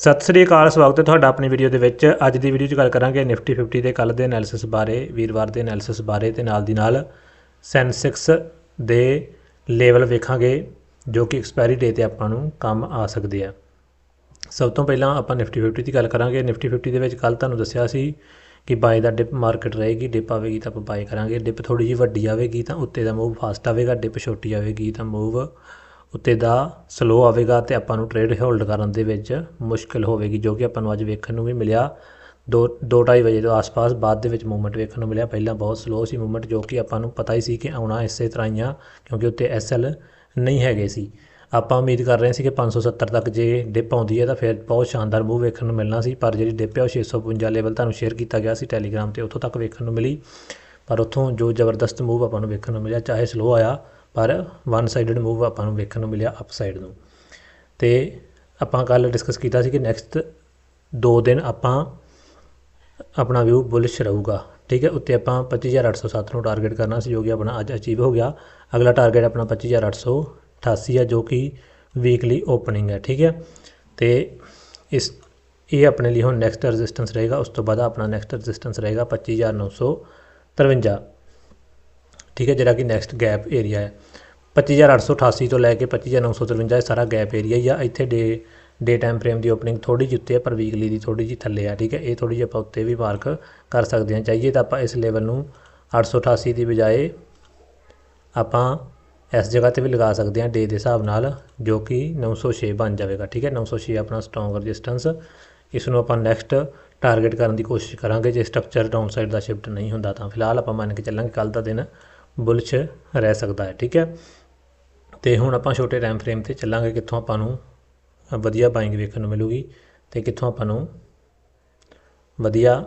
ਸਤਿ ਸ੍ਰੀ ਅਕਾਲ, ਸਵਾਗਤ ਹੈ ਤੁਹਾਡਾ ਆਪਣੀ ਵੀਡੀਓ ਦੇ ਵਿੱਚ। ਅੱਜ ਦੀ ਵੀਡੀਓ 'ਚ ਗੱਲ ਕਰਾਂਗੇ ਨਿਫਟੀ 50 ਦੇ ਕੱਲ ਦੇ ਐਨਾਲਿਸਿਸ ਬਾਰੇ, ਵੀਰਵਾਰ ਦੇ ਐਨਾਲਿਸਿਸ ਬਾਰੇ ਤੇ ਨਾਲ ਦੀ ਨਾਲ ਸੈਂਸੈਕਸ ਦੇ ਲੈਵਲ ਵੇਖਾਂਗੇ, ਜੋ ਕਿ ਐਕਸਪਾਇਰੀ ਡੇ ਤੇ ਆਪਾਂ ਨੂੰ ਕੰਮ ਆ ਸਕਦੇ ਆ। ਸਭ ਤੋਂ ਪਹਿਲਾਂ ਆਪਾਂ ਨਿਫਟੀ 50 ਦੀ ਗੱਲ ਕਰਾਂਗੇ। ਨਿਫਟੀ 50 ਦੇ ਵਿੱਚ ਕੱਲ ਤੁਹਾਨੂੰ ਦੱਸਿਆ ਸੀ ਕਿ ਬਾਏ ਦਾ ਡਿਪ ਮਾਰਕੀਟ ਰਹੇਗੀ ਡਿਪ ਆਵੇਗੀ ਤਾਂ ਆਪਾਂ ਬਾਏ ਕਰਾਂਗੇ। ਡਿਪ ਥੋੜੀ ਜਿਹੀ ਵੱਡੀ ਆਵੇਗੀ ਤਾਂ ਉੱਤੇ ਦਾ ਮੂਵ ਫਾਸਟ ਆਵੇਗਾ ਡਿਪ ਛੋਟੀ ਆਵੇਗੀ ਤਾਂ ਮੂਵ ਉੱਤੇ ਦਾ ਸਲੋ ਆਵੇਗਾ ਅਤੇ ਆਪਾਂ ਨੂੰ ਟਰੇਡ ਹੋਲਡ ਕਰਨ ਦੇ ਵਿੱਚ ਮੁਸ਼ਕਿਲ ਹੋਵੇਗੀ, ਜੋ ਕਿ ਆਪਾਂ ਨੂੰ ਅੱਜ ਵੇਖਣ ਨੂੰ ਵੀ ਮਿਲਿਆ। ਦੋ ਦੋ ਢਾਈ ਵਜੇ ਤੋਂ ਆਸ-ਪਾਸ ਬਾਅਦ ਦੇ ਵਿੱਚ ਮੂਵਮੈਂਟ ਵੇਖਣ ਨੂੰ ਮਿਲਿਆ। ਪਹਿਲਾਂ ਬਹੁਤ ਸਲੋ ਸੀ ਮੂਵਮੈਂਟ ਜੋ ਕਿ ਆਪਾਂ ਨੂੰ ਪਤਾ ਹੀ ਸੀ ਕਿ ਆਉਣਾ ਇਸੇ ਤਰ੍ਹਾਂ ਹੀ ਆ, ਕਿਉਂਕਿ ਉੱਤੇ ਐਸਐਲ ਨਹੀਂ ਹੈਗੇ ਸੀ। ਆਪਾਂ ਉਮੀਦ ਕਰ ਰਹੇ ਸੀ ਕਿ 570 ਤੱਕ ਜੇ ਡਿਪ ਆਉਂਦੀ ਹੈ ਤਾਂ ਫਿਰ ਬਹੁਤ ਸ਼ਾਨਦਾਰ ਮੂਵ ਵੇਖਣ ਨੂੰ ਮਿਲਣਾ ਸੀ, ਪਰ ਜਿਹੜੀ ਡਿਪ ਹੈ ਉਹ 652 ਲੈਵਲ ਤੁਹਾਨੂੰ ਸ਼ੇਅਰ ਕੀਤਾ ਗਿਆ ਸੀ ਟੈਲੀਗ੍ਰਾਮ ਤੇ, ਉੱਥੋਂ ਤੱਕ ਵੇਖਣ ਨੂੰ ਮਿਲੀ। ਪਰ ਉੱਥੋਂ ਜੋ ਜ਼ਬਰਦਸਤ ਮੂਵ ਆਪਾਂ ਨੂੰ ਵੇਖਣ ਨੂੰ ਮਿਲਿਆ, ਚਾਹੇ ਸਲੋ ਆਇਆ ਪਰ ਵਨ ਸਾਈਡਡ ਮੂਵ ਆਪਾਂ ਨੂੰ ਵੇਖਣ ਨੂੰ ਮਿਲਿਆ ਅਪ ਸਾਈਡ ਨੂੰ। ਤੇ ਆਪਾਂ ਕੱਲ ਡਿਸਕਸ ਕੀਤਾ ਸੀ ਕਿ ਨੈਕਸਟ 2 ਦਿਨ ਆਪਾਂ ਆਪਣਾ ਵਿਊ ਬੁਲਿਸ਼ ਰਹੂਗਾ। ਠੀਕ ਹੈ, ਉੱਤੇ ਆਪਾਂ 25807 ਨੂੰ ਟਾਰਗੇਟ ਕਰਨਾ ਸੀ, ਜੋ ਕਿ ਆਪਣਾ ਅੱਜ ਅਚੀਵ ਹੋ ਗਿਆ। ਅਗਲਾ ਟਾਰਗੇਟ ਆਪਣਾ 25888 ਹੈ ਜੋ ਕਿ ਵੀਕਲੀ ਓਪਨਿੰਗ ਹੈ। ਠੀਕ ਹੈ, ਤੇ ਇਸ, ਇਹ ਆਪਣੇ ਲਈ ਹੁਣ ਨੈਕਸਟ ਰੈਜ਼ਿਸਟੈਂਸ ਰਹੇਗਾ। ਉਸ ਤੋਂ ਬਾਅਦ ਆਪਣਾ ਨੈਕਸਟ ਰੈਜ਼ਿਸਟੈਂਸ ਰਹੇਗਾ 25953 ਠੀਕ ਹੈ, ਜਿਹੜਾ ਕਿ ਨੈਕਸਟ ਗੈਪ ਏਰੀਆ ਹੈ। 25888 ਤੋਂ ਲੈ ਕੇ 25953 ਇਹ ਸਾਰਾ ਗੈਪ ਏਰੀਆ ਹੀ ਆ। ਇੱਥੇ ਡੇ ਡੇ ਟਾਈਮ ਫਰੇਮ ਦੀ ਓਪਨਿੰਗ ਥੋੜੀ ਜਿਹੀ ਉੱਤੇ ਹੈ ਪਰ ਵੀਕਲੀ ਦੀ ਥੋੜੀ ਜਿਹੀ ਥੱਲੇ ਆ, ਠੀਕ ਹੈ। ਇਹ ਥੋੜੀ ਜਿਹੀ ਆਪਾਂ ਉੱਤੇ ਵੀ ਮਾਰਕ ਕਰ ਸਕਦੇ ਹਾਂ। ਚਾਹੀਏ ਤਾਂ ਆਪਾਂ ਇਸ ਲੈਵਲ ਨੂੰ 888 ਦੀ ਬਜਾਏ ਆਪਾਂ ਇਸ ਜਗ੍ਹਾ ਤੇ ਵੀ ਲਗਾ ਸਕਦੇ ਹਾਂ ਡੇ ਦੇ ਹਿਸਾਬ ਨਾਲ, ਜੋ ਕਿ 906 ਬਣ ਜਾਵੇਗਾ, ਠੀਕ ਹੈ। 906 ਆਪਣਾ ਸਟਰੋਂਗ ਰੈਜ਼ਿਸਟੈਂਸ ਇਸ ਨੂੰ ਆਪਾਂ ਨੈਕਸਟ ਟਾਰਗੇਟ ਕਰਨ ਦੀ ਕੋਸ਼ਿਸ਼ ਕਰਾਂਗੇ। ਜੇ ਸਟਰਕਚਰ ਡਾਊਨ ਸਾਈਡ ਦਾ ਸ਼ਿਫਟ ਨਹੀਂ ਹੁੰਦਾ ਤਾਂ ਫਿਲਹਾਲ ਆਪਾਂ ਮੰਨ ਕੇ ਚੱਲਾਂਗੇ ਕੱਲ ਦਾ ਦਿਨ ਬੁਲਸ਼ ਰਹਿ ਸਕਦਾ ਹੈ, ਠੀਕ ਹੈ? ਤੇ ਹੁਣ ਆਪਾਂ ਛੋਟੇ ਟਾਈਮ ਫਰੇਮ ਤੇ ਚੱਲਾਂਗੇ, ਕਿੱਥੋਂ ਆਪਾਂ ਨੂੰ ਵਧੀਆ ਬਾਇੰਗ ਵੇਖਣ ਨੂੰ ਮਿਲੂਗੀ ਤੇ ਕਿੱਥੋਂ ਆਪਾਂ ਨੂੰ ਵਧੀਆ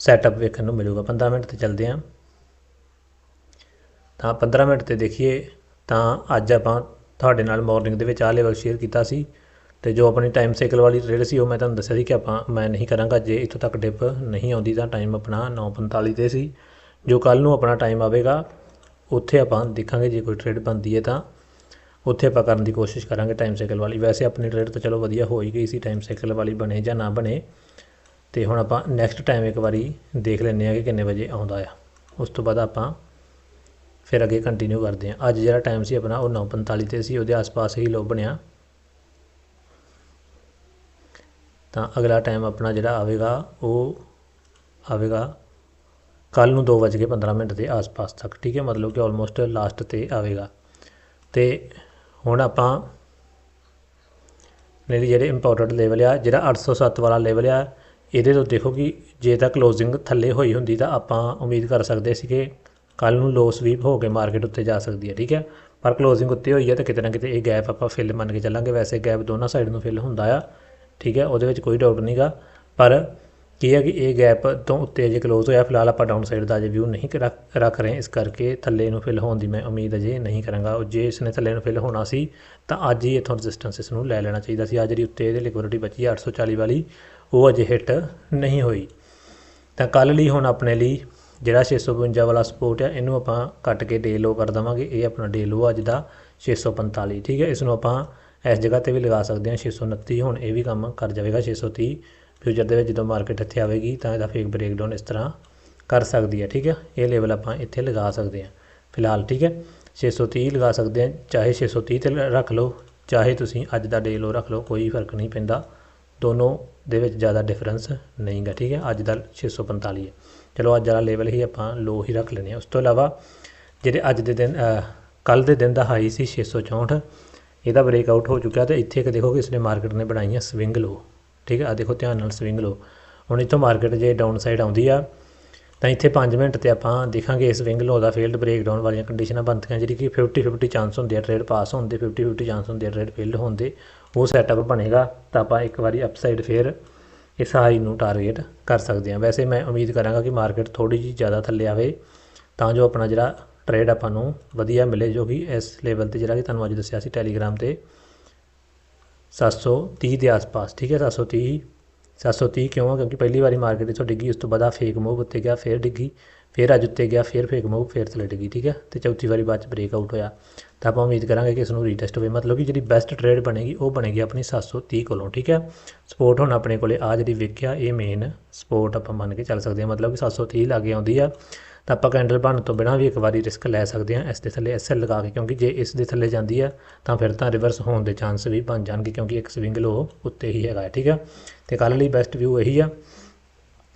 ਸੈਟਅਪ ਵੇਖਣ ਨੂੰ ਮਿਲੂਗਾ। 15 ਮਿੰਟ ਤੇ ਚੱਲਦੇ ਆਂ ਤਾਂ 15 ਮਿੰਟ ਤੇ ਦੇਖੀਏ, ਤਾਂ ਅੱਜ ਆਪਾਂ ਤੁਹਾਡੇ ਨਾਲ ਮਾਰਨਿੰਗ ਦੇ ਵਿੱਚ ਆ ਲੈਵਲ ਸ਼ੇਅਰ ਕੀਤਾ ਸੀ ਤੇ ਜੋ ਆਪਣੀ ਟਾਈਮ ਸਾਈਕਲ ਵਾਲੀ ਟ੍ਰੇਡ ਸੀ, ਉਹ ਮੈਂ ਤੁਹਾਨੂੰ ਦੱਸਿਆ ਸੀ ਕਿ ਆਪਾਂ, ਮੈਂ ਨਹੀਂ ਕਰਾਂਗਾ, ਜੇ ਇੱਥੋਂ ਤੱਕ ਡਿਪ ਨਹੀਂ ਆਉਂਦੀ ਤਾਂ ਟਾਈਮ ਆਪਣਾ 9:45 ਤੇ ਸੀ। ਜੋ ਕੱਲ ਨੂੰ ਆਪਣਾ ਟਾਈਮ ਆਵੇਗਾ, ਉੱਥੇ ਆਪਾਂ ਦੇਖਾਂਗੇ ਜੇ ਕੋਈ ਟ੍ਰੇਡ ਬਣਦੀ ਹੈ ਤਾਂ। ਉੱਥੇ ਆਪਾਂ ਕਰਨ ਦੀ ਕੋਸ਼ਿਸ਼ ਕਰਾਂਗੇ ਟਾਈਮ ਸਾਈਕਲ ਵਾਲੀ। ਵੈਸੇ ਆਪਣੀ ਟ੍ਰੇਡ ਤਾਂ ਚਲੋ ਵਧੀਆ ਹੋ ਹੀ ਗਈ ਸੀ ਟਾਈਮ ਸਾਈਕਲ ਵਾਲੀ ਬਣੇ ਜਾਂ ਨਾ ਬਣੇ। ਤੇ ਹੁਣ ਆਪਾਂ ਨੈਕਸਟ ਟਾਈਮ ਇੱਕ ਵਾਰੀ ਦੇਖ ਲੈਂਦੇ ਆ ਕਿ ਕਿੰਨੇ ਵਜੇ ਆਉਂਦਾ ਆ। ਉਸ ਤੋਂ ਬਾਅਦ ਆਪਾਂ ਫਿਰ ਅੱਗੇ ਕੰਟੀਨਿਊ ਕਰਦੇ ਹਾਂ। ਅੱਜ ਜਿਹੜਾ ਟਾਈਮ ਸੀ ਆਪਣਾ, ਉਹ 9:45 ਤੇ ਸੀ, ਉਹਦੇ ਆਸ-ਪਾਸ ਹੀ ਲੋ ਬਣਿਆ। ਤਾਂ ਅਗਲਾ ਟਾਈਮ ਆਪਣਾ ਜਿਹੜਾ ਆਵੇਗਾ, ਉਹ ਆਵੇਗਾ ਕੱਲ੍ਹ ਨੂੰ 2:15 ਮਿੰਟ ਦੇ ਆਸ-ਪਾਸ ਤੱਕ, ਠੀਕ ਹੈ? ਮਤਲਬ ਕਿ ਆਲਮੋਸਟ ਲਾਸਟ ਤੇ ਆਵੇਗਾ। ਅਤੇ ਹੁਣ ਆਪਾਂ ਮੇਰੇ ਜਿਹੜੇ ਇੰਪੋਰਟੈਂਟ ਲੈਵਲ ਆ, ਜਿਹੜਾ 807 ਵਾਲਾ ਲੈਵਲ ਆ, ਇਹਦੇ ਤੋਂ ਦੇਖੋ ਕਿ ਜੇ ਤਾਂ ਕਲੋਜ਼ਿੰਗ ਥੱਲੇ ਹੋਈ ਹੁੰਦੀ ਤਾਂ ਆਪਾਂ ਉਮੀਦ ਕਰ ਸਕਦੇ ਸੀ ਕਿ ਕੱਲ ਨੂੰ ਲੋ ਸਵੀਪ ਹੋ ਕੇ ਮਾਰਕੀਟ ਉੱਤੇ ਜਾ ਸਕਦੀ ਹੈ, ਠੀਕ ਹੈ? ਪਰ ਕਲੋਜ਼ਿੰਗ ਉੱਤੇ ਹੋਈ ਹੈ ਤਾਂ ਕਿਤੇ ਨਾ ਕਿਤੇ ਇਹ ਗੈਪ ਆਪਾਂ ਫਿਲ ਮੰਨ ਕੇ ਚੱਲਾਂਗੇ। ਵੈਸੇ ਗੈਪ ਦੋਨਾਂ ਸਾਈਡ ਨੂੰ ਫਿਲ ਹੁੰਦਾ ਆ, ਠੀਕ ਹੈ? ਉਹਦੇ ਵਿੱਚ ਕੋਈ ਡਾਊਟ ਨਹੀਂਗਾ ਪਰ ਕੀ ਹੈ ਕਿ ਇਹ ਗੈਪ ਤੋਂ ਉੱਤੇ ਅਜੇ ਕਲੋਜ਼ ਹੋਇਆ, ਫਿਲਹਾਲ ਆਪਾਂ ਡਾਊਨ ਸਾਈਡ ਦਾ ਅਜੇ ਵਿਊ ਨਹੀਂ ਰੱਖ ਰੱਖ ਰਹੇ ਇਸ ਕਰਕੇ ਥੱਲੇ ਨੂੰ ਫਿਲ ਹੋਣ ਦੀ ਮੈਂ ਉਮੀਦ ਅਜੇ ਨਹੀਂ ਕਰਾਂਗਾ। ਜੇ ਇਸ ਨੇ ਥੱਲੇ ਨੂੰ ਫਿਲ ਹੋਣਾ ਸੀ, ਤਾਂ ਅੱਜ ਹੀ ਇਥੋਂ ਰੈਜ਼ਿਸਟੈਂਸ ਇਸ ਨੂੰ ਲੈ ਲੈਣਾ ਚਾਹੀਦਾ ਸੀ। ਆ ਜਿਹੜੀ ਉੱਤੇ ਇਹਦੇ ਲਿਕੁਇਡਿਟੀ ਬਚੀ 840 ਵਾਲੀ, ਉਹ ਅਜੇ ਹਿੱਟ ਨਹੀਂ ਹੋਈ। ਤਾਂ ਕੱਲ ਲਈ ਹੁਣ ਆਪਣੇ ਲਈ ਜਿਹੜਾ 652 ਵਾਲਾ ਸਪੋਰਟ ਹੈ ਇਹਨੂੰ ਆਪਾਂ ਕੱਟ ਕੇ ਡੇ ਲੋ ਕਰ ਦਵਾਂਗੇ। ਇਹ ਆਪਣਾ ਡੇ ਲੋ ਅੱਜ ਦਾ 645 ਠੀਕ ਹੈ ਇਸ ਨੂੰ ਆਪਾਂ ਇਸ ਜਗ੍ਹਾ ਤੇ ਵੀ ਲਗਾ ਸਕਦੇ ਹਾਂ। 629 ਹੁਣ ਇਹ ਵੀ ਕੰਮ ਕਰ ਜਾਵੇਗਾ। 630 ਫਿਊਚਰ ਦੇ ਵਿੱਚ ਜਦੋਂ ਮਾਰਕੀਟ ਇੱਥੇ ਆਵੇਗੀ ਤਾਂ ਇਹਦਾ ਫੇਕ ਬ੍ਰੇਕਡਾਊਨ ਇਸ ਤਰ੍ਹਾਂ ਕਰ ਸਕਦੀ ਹੈ, ਠੀਕ ਹੈ? ਇਹ ਲੈਵਲ ਆਪਾਂ ਇੱਥੇ ਲਗਾ ਸਕਦੇ ਹਾਂ, ਫਿਲਹਾਲ, ਠੀਕ ਹੈ? 630 ਲਗਾ ਸਕਦੇ ਹਾਂ, ਚਾਹੇ 630 ਤੇ ਰੱਖ ਲਓ, ਚਾਹੇ ਤੁਸੀਂ ਅੱਜ ਦਾ ਡੇ ਲੋ ਰੱਖ ਲਓ, ਕੋਈ ਫ਼ਰਕ ਨਹੀਂ ਪੈਂਦਾ। ਦੋਨੋਂ ਦੇ ਵਿੱਚ ਜ਼ਿਆਦਾ ਡਿਫਰੈਂਸ ਨਹੀਂਗਾ, ਠੀਕ ਹੈ? ਅੱਜ ਦਾ 645 ਹੈ। ਚਲੋ, ਅੱਜ ਵਾਲਾ ਲੈਵਲ ਹੀ ਆਪਾਂ ਲੋ ਹੀ ਰੱਖ ਲੈਣੇ ਆ ਉਸ ਤੋਂ ਇਲਾਵਾ ਜਿਹੜੇ ਅੱਜ ਦੇ ਦਿਨ ਕੱਲ ਦੇ ਦਿਨ ਦਾ ਹਾਈ ਸੀ 664 ਇਹਦਾ ਬ੍ਰੇਕ ਆਊਟ ਹੋ ਚੁੱਕਿਆ ਤੇ ਇੱਥੇ ਇੱਕ ਦੇਖੋ ਕਿ ਇਸਨੇ ਮਾਰਕੀਟ ਨੇ ਬਣਾਈਆਂ ਸਵਿੰਗ ਲੋ ਠੀਕ ਆ? ਦੇਖੋ, ਧਿਆਨ ਨਾਲ ਸਵਿੰਗ ਲੋ ਹੁਣ ਇੱਥੋਂ ਮਾਰਕੀਟ ਜੇ ਡਾਊਨ ਸਾਈਡ ਆਉਂਦੀ ਆ, ਤਾਂ ਇੱਥੇ 5 ਮਿੰਟ ਤੇ ਆਪਾਂ ਦੇਖਾਂਗੇ ਸਵਿੰਗ ਲੋ ਦਾ ਫੀਲਡ ਬ੍ਰੇਕਡਾਊਨ ਵਾਲੀਆਂ ਕੰਡੀਸ਼ਨਾਂ ਬਣਦੀਆਂ, ਜਿਹੜੀ ਕਿ 50 50 ਚਾਂਸ ਹੁੰਦੇ ਆ ਟ੍ਰੇਡ ਪਾਸ ਹੋਣ ਦੇ 50 50 ਚਾਂਸ ਹੁੰਦੇ ਆ ਟ੍ਰੇਡ ਫੇਲਡ ਹੋਣ ਦੇ। ਉਹ ਸੈਟਅਪ ਬਣੇਗਾ, ਤਾਂ ਆਪਾਂ ਇੱਕ ਵਾਰੀ ਅਪਸਾਈਡ ਫੇਰ ਇਸ ਹਾਈ ਨੂੰ ਟਾਰਗੇਟ ਕਰ ਸਕਦੇ ਹਾਂ। ਵੈਸੇ ਮੈਂ ਉਮੀਦ ਕਰਾਂਗਾ ਕਿ ਮਾਰਕੀਟ ਥੋੜੀ ਜੀ ਜ਼ਿਆਦਾ ਥੱਲੇ ਆਵੇ, ਤਾਂ ਜੋ ਆਪਣਾ ਜਿਹੜਾ ਟ੍ਰੇਡ ਆਪਾਂ ਨੂੰ ਵਧੀਆ ਮਿਲੇ, ਜੋ ਕਿ ਇਸ ਲੈਵਲ ਤੇ ਜਿਹੜਾ ਕਿ ਤੁਹਾਨੂੰ ਅੱਜ ਦੱਸਿਆ ਸੀ ਟੈਲੀਗ੍ਰਾਮ ਤੇ। 730 ਦੇ ਆਸ-ਪਾਸ, ਠੀਕ ਹੈ 730 730 ਕਿਉਂ ਆ? ਕਿਉਂਕਿ ਪਹਿਲੀ ਵਾਰੀ ਮਾਰਕੀਟ ਇੱਥੋਂ ਡਿੱਗੀ, ਉਸ ਤੋਂ ਬਾਅਦ ਆ ਫੇਕ ਮੂਵ ਉੱਤੇ ਗਿਆ, ਫਿਰ ਡਿੱਗੀ, ਫਿਰ ਅੱਜ ਉੱਤੇ ਗਿਆ, ਫਿਰ ਫੇਕ ਮੂਵ ਫਿਰ ਥੱਲੇ ਡਿੱਗੀ, ਠੀਕ ਹੈ? ਤੇ ਚੌਥੀ ਵਾਰੀ ਬਾਅਦ ਚ ਬ੍ਰੇਕ ਆਊਟ ਹੋਇਆ। ਤਾਂ ਆਪਾਂ ਉਮੀਦ ਕਰਾਂਗੇ ਕਿ ਇਸ ਨੂੰ ਰੀਟੈਸਟ ਹੋਵੇ। ਮਤਲਬ ਕਿ ਜਿਹੜੀ ਬੈਸਟ ਟ੍ਰੇਡ ਬਣੇਗੀ, ਉਹ ਬਣੇਗੀ ਆਪਣੀ 730 ਕੋਲੋਂ, ਠੀਕ ਹੈ? ਸਪੋਰਟ ਹੁਣ ਆਪਣੇ ਕੋਲੇ ਆ ਜਿਹੜੀ ਵੇਖਿਆ, ਇਹ ਮੇਨ ਸਪੋਰਟ ਆਪਾਂ ਮੰਨ ਕੇ ਚੱਲ ਸਕਦੇ ਹਾਂ। ਮਤਲਬ ਕਿ 730 ਲਾਗੇ ਆਉਂਦੀ ਆ। ਤਾਂ ਆਪਾਂ ਕੈਂਡਲ ਬਣਨ ਤੋਂ ਬਿਨਾਂ ਵੀ ਇੱਕ ਵਾਰੀ ਰਿਸਕ ਲੈ ਸਕਦੇ ਹਾਂ ਇਸ ਦੇ ਥੱਲੇ ਐਸਐਲ ਲਗਾ ਕੇ ਕਿਉਂਕਿ ਜੇ ਇਸ ਦੇ ਥੱਲੇ ਜਾਂਦੀ ਆ ਤਾਂ ਫਿਰ ਤਾਂ ਰਿਵਰਸ ਹੋਣ ਦੇ ਚਾਂਸ ਵੀ ਬਣ ਜਾਣਗੇ ਕਿਉਂਕਿ ਇੱਕ ਸਵਿੰਗ ਲੋ ਉੱਤੇ ਹੀ ਹੈਗਾ ਹੈ, ਠੀਕ ਆ? ਤੇ ਕੱਲ ਲਈ ਬੈਸਟ ਵਿਊ ਇਹੀ ਆ।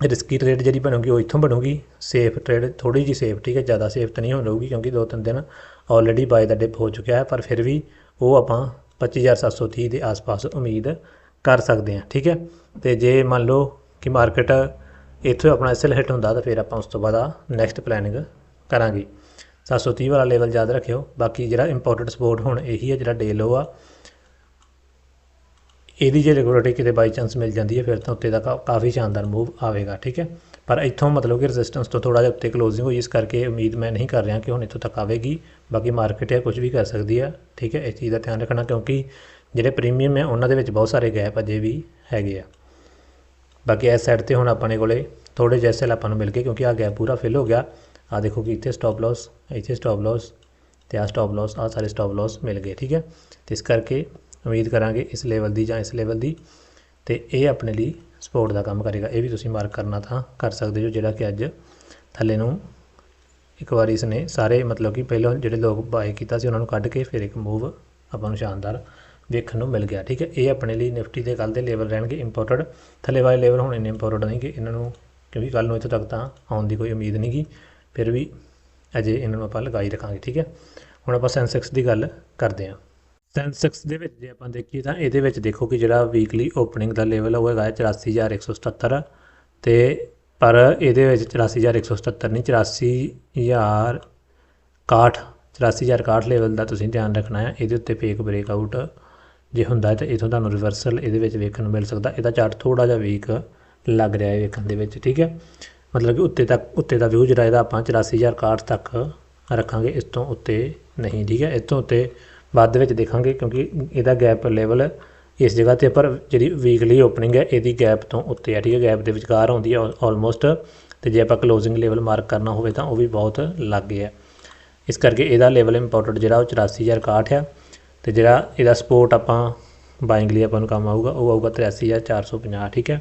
ਰਿਸਕੀ ਟ੍ਰੇਡ ਜਿਹੜੀ ਬਣੂਗੀ ਉਹ ਇੱਥੋਂ ਬਣੂਗੀ ਸੇਫ ਟ੍ਰੇਡ ਥੋੜੀ ਜੀ ਸੇਫ ਠੀਕ ਹੈ ਜ਼ਿਆਦਾ ਸੇਫ ਤਾਂ ਨਹੀਂ ਹੋਣ ਹੋਊਗੀ ਕਿਉਂਕਿ ਦੋ ਤਿੰਨ ਦਿਨ ਆਲਰੇਡੀ ਬਾਏ ਦਾ ਡਿਪ ਹੋ ਚੁੱਕਿਆ ਹੈ ਪਰ ਫਿਰ ਵੀ ਉਹ ਆਪਾਂ 25730 ਦੇ ਆਸ-ਪਾਸ ਉਮੀਦ ਕਰ ਸਕਦੇ ਹਾਂ ਠੀਕ ਹੈ ਤੇ ਜੇ ਮੰਨ ਲਓ ਕਿ ਮਾਰਕੀਟ ਇੱਥੋਂ ਆਪਣਾ ਐਸਐਲ ਹਿੱਟ ਹੁੰਦਾ, ਤਾਂ ਫਿਰ ਆਪਾਂ ਉਸ ਤੋਂ ਬਾਅਦ ਆ ਨੈਕਸਟ ਪਲੈਨਿੰਗ ਕਰਾਂਗੇ। 730 ਵਾਲਾ ਲੈਵਲ ਯਾਦ ਰੱਖਿਓ। ਬਾਕੀ ਜਿਹੜਾ ਇੰਪੋਰਟੈਂਟ ਸਪੋਰਟ ਹੁਣ ਇਹੀ ਹੈ ਜਿਹੜਾ ਡੇ ਲੋ ਆ। ਇਹਦੀ ਜੇ ਲਿਕੁਇਡਿਟੀ ਕਿਤੇ ਬਾਈ ਚਾਂਸ ਮਿਲ ਜਾਂਦੀ ਹੈ ਫਿਰ ਤਾਂ ਉੱਤੇ ਦਾ ਕਾ- ਕਾਫੀ ਸ਼ਾਨਦਾਰ ਮੂਵ ਆਵੇਗਾ, ਠੀਕ ਹੈ? ਪਰ ਇੱਥੋਂ ਮਤਲਬ ਕਿ ਰੈਜ਼ਿਸਟੈਂਸ ਤੋਂ ਥੋੜਾ ਜਿਹਾ ਉੱਤੇ ਕਲੋਜ਼ਿੰਗ ਹੋਈ, ਇਸ ਕਰਕੇ ਉਮੀਦ ਮੈਂ ਨਹੀਂ ਕਰ ਰਿਹਾ ਕਿ ਹੁਣ ਇੱਥੋਂ ਤੱਕ ਆਵੇਗੀ। ਬਾਕੀ ਮਾਰਕੀਟ ਹੈ ਕੁਝ ਵੀ ਕਰ ਸਕਦੀ ਹੈ ਠੀਕ ਹੈ? ਇਸ ਚੀਜ਼ ਦਾ ਧਿਆਨ ਰੱਖਣਾ, ਕਿਉਂਕਿ ਜਿਹੜੇ ਪ੍ਰੀਮੀਅਮ ਹੈ ਉਹਨਾਂ ਦੇ ਵਿੱਚ ਬਹੁਤ ਸਾਰੇ ਗੈਪ ਅਜੇ ਵੀ ਹੈਗੇ ਆ। ਬਾਕੀ ਇਸ ਸਾਈਡ ਤੇ ਹੁਣ ਆਪਣੇ ਕੋਲੇ ਥੋੜੇ ਜਿਹੇ ਸੈਲ ਆਪਾਂ ਨੂੰ ਮਿਲ ਗਏ ਕਿਉਂਕਿ ਆ ਗੈਪ ਪੂਰਾ ਫਿਲ ਹੋ ਗਿਆ। ਆ ਦੇਖੋ ਕਿ ਇੱਥੇ ਸਟਾਪ ਲਾਸ ਇੱਥੇ ਸਟਾਪ ਲਾਸ ਤੇ ਆ ਸਟਾਪ ਲਾਸ ਆ ਸਾਰੇ ਸਟਾਪ ਲਾਸ ਮਿਲ ਗਏ, ਠੀਕ ਹੈ? ਤੇ ਇਸ ਕਰਕੇ ਉਮੀਦ ਕਰਾਂਗੇ ਇਸ ਲੈਵਲ ਦੀ ਜਾਂ ਇਸ ਲੈਵਲ ਦੀ ਤੇ ਇਹ ਆਪਣੇ ਲਈ ਸਪੋਰਟ ਦਾ ਕੰਮ ਕਰੇਗਾ। ਇਹ ਵੀ ਤੁਸੀਂ ਮਾਰਕ ਕਰਨਾ ਤਾਂ ਕਰ ਸਕਦੇ ਹੋ, ਜਿਹੜਾ ਕਿ ਅੱਜ ਥੱਲੇ ਨੂੰ ਇੱਕ ਵਾਰੀ ਇਸ ਨੇ ਸਾਰੇ ਮਤਲਬ ਕਿ ਪਹਿਲਾਂ ਜਿਹੜੇ ਲੋਕ ਬਾਏ ਕੀਤਾ ਸੀ, ਉਹਨਾਂ ਨੂੰ ਕੱਢ ਕੇ ਫਿਰ ਇੱਕ ਮੂਵ ਆਪਾਂ ਨੂੰ ਸ਼ਾਨਦਾਰ ਵੇਖਣ ਨੂੰ ਮਿਲ ਗਿਆ, ਠੀਕ ਹੈ? ਇਹ ਆਪਣੇ ਲਈ ਨਿਫਟੀ ਦੇ ਕੱਲ ਦੇ ਲੈਵਲ ਰਹਿਣਗੇ ਇੰਪੋਰਟਡ ਥੱਲੇ ਵਾਲੇ ਲੈਵਲ ਹੁਣ ਇੰਨੇ ਇੰਪੋਰਟਡ ਨਹੀਂ ਕਿ ਇਹਨਾਂ ਨੂੰ, ਕਿਉਂਕਿ ਕੱਲ ਨੂੰ ਇੱਥੋਂ ਤੱਕ ਤਾਂ ਆਉਣ ਦੀ ਕੋਈ ਉਮੀਦ ਨਹੀਂ ਗੀ, ਫਿਰ ਵੀ ਅਜੇ ਇਹਨਾਂ ਨੂੰ ਆਪਾਂ ਲਗਾਈ ਰੱਖਾਂਗੇ, ਠੀਕ ਹੈ? ਹੁਣ ਆਪਾਂ ਸੈਂਸੈਕਸ ਦੀ ਗੱਲ ਕਰਦੇ ਹਾਂ। ਸੈਂਸੈਕਸ ਦੇ ਵਿੱਚ ਜੇ ਆਪਾਂ ਦੇਖੀਏ ਤਾਂ ਇਹਦੇ ਵਿੱਚ ਦੇਖੋ ਕਿ ਜਿਹੜਾ ਵੀਕਲੀ ਓਪਨਿੰਗ ਦਾ ਲੈਵਲ ਉਹ ਹੈਗਾ ਹੈ 84177 ਤੇ ਪਰ ਇਹਦੇ ਵਿੱਚ 84177 ਨਹੀਂ 84061 84061 ਲੈਵਲ ਦਾ ਤੁਸੀਂ ਧਿਆਨ ਰੱਖਣਾ ਹੈ, ਇਹਦੇ ਉੱਤੇ ਫੇਕ ਬ੍ਰੇਕਆਊਟ ਜੇ ਹੁੰਦਾ ਤਾਂ ਇਥੋਂ ਤੁਹਾਨੂੰ ਰਿਵਰਸਲ ਇਹਦੇ ਵਿੱਚ ਵੇਖਣ ਨੂੰ ਮਿਲ ਸਕਦਾ। ਇਹਦਾ ਚਾਰਟ ਥੋੜਾ ਜਿਹਾ ਵੀਕ ਲੱਗ ਰਿਹਾ ਹੈ ਵੇਖਣ ਦੇ ਵਿੱਚ, ਠੀਕ ਹੈ? ਮਤਲਬ ਕਿ ਉੱਤੇ ਤੱਕ, ਉੱਤੇ ਦਾ ਵਿਊ ਜਿਹੜਾ ਇਹਦਾ ਆਪਾਂ 84061 ਤੱਕ ਰੱਖਾਂਗੇ, ਇਸ ਤੋਂ ਉੱਤੇ ਨਹੀਂ, ਠੀਕ ਹੈ? ਇਸ ਤੋਂ ਉੱਤੇ ਬਾਅਦ ਦੇ ਵਿੱਚ ਦੇਖਾਂਗੇ ਕਿਉਂਕਿ ਇਹਦਾ ਗੈਪ ਲੈਵਲ ਇਸ ਜਗ੍ਹਾ ਤੇ ਪਰ ਜਿਹੜੀ ਵੀਕਲੀ ਓਪਨਿੰਗ ਹੈ, ਇਹਦੀ ਗੈਪ ਤੋਂ ਉੱਤੇ ਹੈ, ਠੀਕ ਹੈ? ਗੈਪ ਦੇ ਵਿਚਕਾਰ ਆਉਂਦੀ ਹੈ ਆਲਮੋਸਟ ਤੇ ਜੇ ਆਪਾਂ ਕਲੋਜ਼ਿੰਗ ਲੈਵਲ ਮਾਰਕ ਕਰਨਾ ਹੋਵੇ ਤਾਂ ਉਹ ਵੀ ਬਹੁਤ ਲਾਗੇ ਹੈ। ਇਸ ਕਰਕੇ ਇਹਦਾ ਲੈਵਲ ਇੰਪੋਰਟੈਂਟ ਜਿਹੜਾ ਉਹ 84061 ਆ ਅਤੇ ਜਿਹੜਾ ਇਹਦਾ ਸਪੋਰਟ ਆਪਾਂ ਬਾਇੰਗ ਲਈ ਆਪਾਂ ਨੂੰ ਕੰਮ ਆਊਗਾ, ਉਹ ਆਊਗਾ 83450 ਠੀਕ ਹੈ?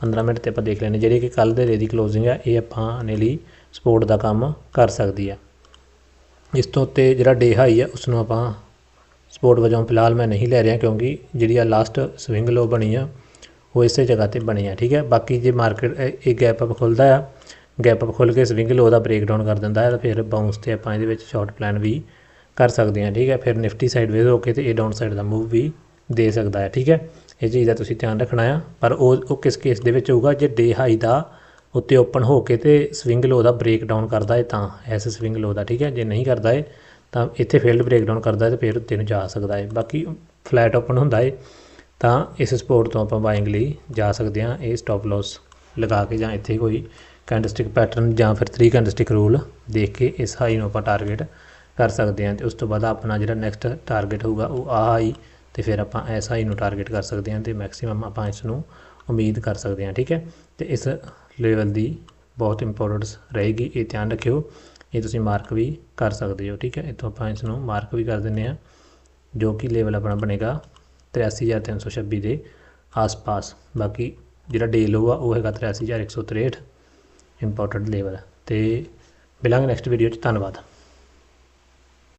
15 ਮਿੰਟ ਤੇ ਆਪਾਂ ਦੇਖ ਲੈਣੇ ਜਿਹੜੀ ਕਿ ਕੱਲ ਦੇ ਰੇ ਦੀ ਕਲੋਜ਼ਿੰਗ ਹੈ, ਇਹ ਆਪਾਂ ਨੇ ਲਈ ਸਪੋਰਟ ਦਾ ਕੰਮ ਕਰ ਸਕਦੀ ਹੈ। ਇਸ ਤੋਂ ਉੱਤੇ ਜਿਹੜਾ ਡੇ ਹਾਈ ਹੈ ਉਸ ਨੂੰ ਆਪਾਂ ਸਪੋਰਟ ਵਜੋਂ ਫਿਲਹਾਲ ਮੈਂ ਨਹੀਂ ਲੈ ਰਿਹਾ ਕਿਉਂਕਿ ਜਿਹੜੀ ਆ ਲਾਸਟ ਸਵਿੰਗ ਲੋ ਬਣੀ ਆ, ਉਹ ਇਸੇ ਜਗ੍ਹਾ ਤੇ ਬਣੀ ਆ, ਠੀਕ ਹੈ? ਬਾਕੀ ਜੇ ਮਾਰਕੀਟ ਇਹ ਗੈਪ ਅਪ ਖੁੱਲਦਾ ਆ ਗੈਪ ਅਪ ਖੁੱਲ ਕੇ ਸਵਿੰਗ ਲੋ ਦਾ ਬ੍ਰੇਕ ਡਾਊਨ ਕਰ ਦਿੰਦਾ ਹੈ, ਤਾਂ ਫਿਰ ਬਾਉਂਸ ਤੇ ਆਪਾਂ ਇਹਦੇ ਵਿੱਚ ਸ਼ਾਰਟ ਪਲਾਨ ਵੀ ਕਰ ਸਕਦੇ ਹਾਂ, ਠੀਕ ਹੈ? ਫਿਰ ਨਿਫਟੀ ਸਾਈਡਵੇਜ਼ ਹੋ ਕੇ ਤੇ ਇਹ ਡਾਊਨ ਸਾਈਡ ਦਾ ਮੂਵ ਵੀ ਦੇ ਸਕਦਾ ਹੈ, ਠੀਕ ਹੈ? ਇਹ ਚੀਜ਼ ਦਾ ਤੁਸੀਂ ਧਿਆਨ ਰੱਖਣਾ ਆ। ਪਰ ਉਹ ਉਹ ਕਿਸ ਕੇਸ ਦੇ ਵਿੱਚ ਹੋਊਗਾ? ਜੇ ਡੇ ਹਾਈ ਦਾ ਉੱਤੇ ਓਪਨ ਹੋ ਕੇ ਤੇ ਸਵਿੰਗ ਲੋ ਦਾ ਬ੍ਰੇਕ ਡਾਊਨ ਕਰਦਾ ਹੈ, ਤਾਂ ਐਸ ਸਵਿੰਗ ਲੋ ਦਾ, ਠੀਕ ਹੈ? ਜੇ ਨਹੀਂ ਕਰਦਾ ਹੈ, ਤਾਂ ਇੱਥੇ ਫੀਲਡ ਬ੍ਰੇਕ ਡਾਊਨ ਕਰਦਾ ਹੈ ਤੇ ਫਿਰ ਉੱਤੇ ਨੂੰ ਜਾ ਸਕਦਾ ਹੈ। ਬਾਕੀ ਫਲੈਟ ਓਪਨ ਹੁੰਦਾ ਹੈ, ਤਾਂ ਇਸ ਸਪੋਰਟ ਤੋਂ ਆਪਾਂ ਬਾਇੰਗ ਲਈ ਜਾ ਸਕਦੇ ਹਾਂ। ਇਹ ਸਟਾਪ ਲਾਸ ਲਗਾ ਕੇ ਜਾਂ ਇੱਥੇ ਕੋਈ ਕੈਂਡਲਸਟਿਕ ਪੈਟਰਨ ਜਾਂ ਫਿਰ 3 ਕੈਂਡਲਸਟਿਕ ਰੂਲ ਦੇਖ ਕੇ ਇਸ ਹਾਈ ਨੂੰ ਆਪਾਂ ਟਾਰਗੇਟ ਕਰ ਸਕਦੇ ਹਾਂ ਤੇ ਉਸ ਤੋਂ ਬਾਅਦ ਆਪਣਾ ਜਿਹੜਾ ਨੈਕਸਟ ਟਾਰਗੇਟ ਹੋਊਗਾ ਉਹ ਆਹ ਹਾਈ ਤੇ ਫਿਰ ਆਪਾਂ ਐਸ ਆਈ ਨੂੰ ਟਾਰਗੇਟ ਕਰ ਸਕਦੇ ਹਾਂ ਤੇ ਮੈਕਸਿਮਮ ਆਪਾਂ ਇਸ ਨੂੰ ਉਮੀਦ ਕਰ ਸਕਦੇ ਹਾਂ, ਠੀਕ ਹੈ? ਤੇ ਇਸ ਲੈਵਲ ਦੀ ਬਹੁਤ ਇੰਪੋਰਟੈਂਸ ਰਹੇਗੀ, ਇਹ ਧਿਆਨ ਰੱਖਿਓ। ਇਹ ਤੁਸੀਂ ਮਾਰਕ ਵੀ ਕਰ ਸਕਦੇ ਹੋ, ਠੀਕ ਹੈ? ਇੱਥੋਂ ਆਪਾਂ ਇਸ ਨੂੰ ਮਾਰਕ ਵੀ ਕਰ ਦਿੰਦੇ ਹਾਂ, ਜੋ ਕਿ ਲੈਵਲ ਆਪਣਾ ਬਣੇਗਾ 83326 ਦੇ ਆਸ-ਪਾਸ। ਬਾਕੀ ਜਿਹੜਾ ਡੇ ਲੋ ਆ, ਉਹ ਹੈਗਾ 83163 ਇੰਪੋਰਟੈਂਟ ਲੈਵਲ ਤੇ ਮਿਲਾਂਗੇ ਨੈਕਸਟ ਵੀਡੀਓ 'ਚ, ਧੰਨਵਾਦ।